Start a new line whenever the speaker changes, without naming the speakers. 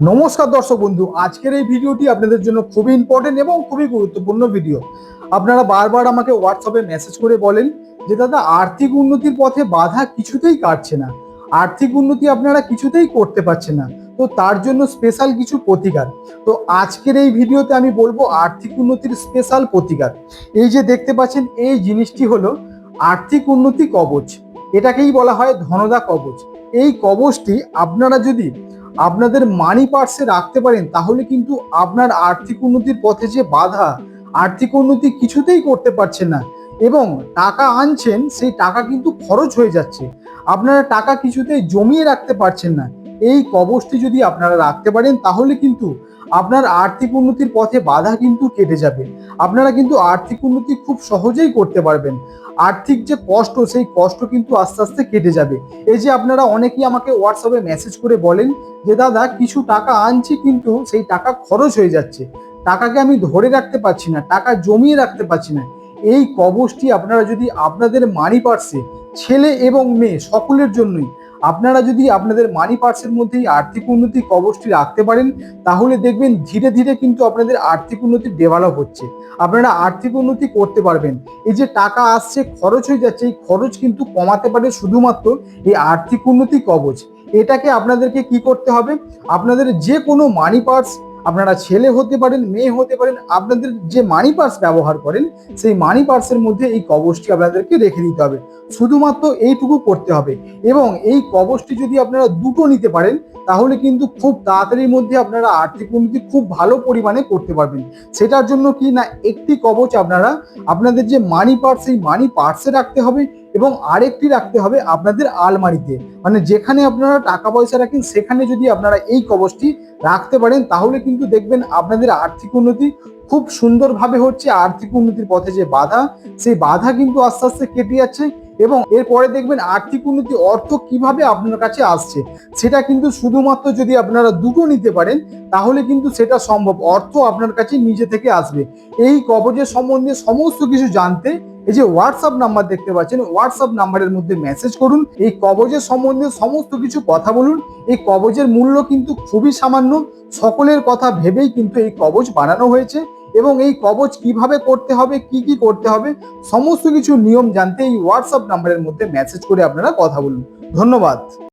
নমস্কার দর্শক বন্ধু, আজকের এই ভিডিওটি আপনাদের জন্য খুবই ইম্পর্টেন্ট এবং খুবই গুরুত্বপূর্ণ ভিডিও আপনারা বারবার আমাকে হোয়াটসঅ্যাপে মেসেজ করে বলেন যে, দাদা, আর্থিক উন্নতির পথে বাধা কিছুতেই কাটছে না। আর্থিক উন্নতি আপনারা কিছুতেই করতে পারছেন না। তো তার জন্য স্পেশাল কিছু প্রতিকার। তো আজকের এই ভিডিওতে আমি বলব আর্থিক উন্নতির স্পেশাল প্রতিকার। এই যে দেখতে পাচ্ছেন, এই জিনিসটি হলো আর্থিক উন্নতি কবচ। এটাকেই বলা হয় ধনদা কবচ। এই কবচটি আপনারা যদি আপনাদের মানি পার্সে রাখতে পারেন, তাহলে কিন্তু আপনার আর্থিক উন্নতির পথে যে বাধা, আর্থিক উন্নতি কিছুতেই করতে পারছেন না এবং টাকা আনছেন, সেই টাকা কিন্তু খরচ হয়ে যাচ্ছে। আপনারা টাকা কিছুতেই জমিয়ে রাখতে পারছেন না। এই কবচটি যদি আপনারা রাখতে পারেন, তাহলে কিন্তু আপনার আর্থিক উন্নতির পথে বাধা কিন্তু কেটে যাবে। আপনারা কিন্তু আর্থিক উন্নতি খুব সহজেই করতে পারবেন। আর্থিক যে কষ্ট, সেই কষ্ট কিন্তু আস্তে আস্তে কেটে যাবে। এই যে আপনারা অনেকেই আমাকে হোয়াটসঅ্যাপে মেসেজ করে বলেন যে, দাদা, কিছু টাকা আনছি কিন্তু সেই টাকা খরচ হয়ে যাচ্ছে। টাকাকে আমি ধরে রাখতে পারছি না, টাকা জমিয়ে রাখতে পারছি না। এই কবচটি আপনারা যদি আপনাদের মানি পার্সে ছেলে এবং মেয়ে, সকলের জন্যই আপনারা যদি আপনাদের মানি পার্সের মধ্যেই আর্থিক উন্নতি কবচটি রাখতে পারেন, তাহলে দেখবেন ধীরে ধীরে কিন্তু আপনাদের আর্থিক উন্নতি ডেভেলপ হচ্ছে। আপনারা আর্থিক উন্নতি করতে পারবেন। এই যে টাকা আসছে, খরচ হয়ে যাচ্ছে, এই খরচ কিন্তু কমাতে পারে শুধুমাত্র এই আর্থিক উন্নতি কবচ। এটাকে আপনাদেরকে কি করতে হবে? আপনাদের যে কোনো মানি পার্স আপনারা ছেলে হতে পারেন, মেয়ে হতে পারেন, আপনাদের যে মানি পার্স ব্যবহার করেন, সেই মানি পার্সের মধ্যে এই কবচটি আপনাদেরকে রেখে দিতে হবে। শুধুমাত্র এইটুকু করতে হবে এবং এই কবচটি যদি আপনারা দুটো নিতে পারেন, তাহলে কিন্তু খুব তাড়াতাড়ির মধ্যে আপনারা আর্থিক উন্নতি খুব ভালো পরিমাণে করতে পারবেন। সেটার জন্য কি না একটি কবচ আপনারা, আপনাদের যে মানি পার্স সেই মানি পার্সে রাখতে হবে এবং আরেকটি রাখতে হবে আপনাদের আলমারিতে। মানে যেখানে আপনারা টাকা পয়সা রাখেন, সেখানে যদি আপনারা এই কবচটি রাখতে পারেন, তাহলে কিন্তু দেখবেন আপনাদের আর্থিক উন্নতি খুব সুন্দরভাবে হচ্ছে। আর্থিক উন্নতির পথে যে বাধা, সেই বাধা কিন্তু আস্তে আস্তে কেটে যাচ্ছে এবং এরপরে দেখবেন আর্থিক উন্নতি অর্থ কীভাবে আপনার কাছে আসছে, সেটা কিন্তু শুধুমাত্র যদি আপনারা দুটো নিতে পারেন, তাহলে কিন্তু সেটা সম্ভব। অর্থ আপনার কাছে নিজে থেকে আসবে। এই কবচের সম্বন্ধে সমস্ত কিছু জানতে এই যে হোয়াটসঅ্যাপ নাম্বার দেখতে পাচ্ছেন হোয়াটসঅ্যাপ নাম্বারের মধ্যে মেসেজ করুন, এই কবজের সম্বন্ধে সমস্ত কিছু কথা বলুন, এই কবজের মূল্য কিন্তু খুবই সামান্য, সকলের কথা ভেবেই কিন্তু এই কবজ বানানো হয়েছে এবং এই কবচ কীভাবে করতে হবে, কি কি করতে হবে, সমস্ত কিছু নিয়ম জানতে এই হোয়াটসঅ্যাপ নাম্বারের মধ্যে মেসেজ করে আপনারা কথা বলুন। ধন্যবাদ।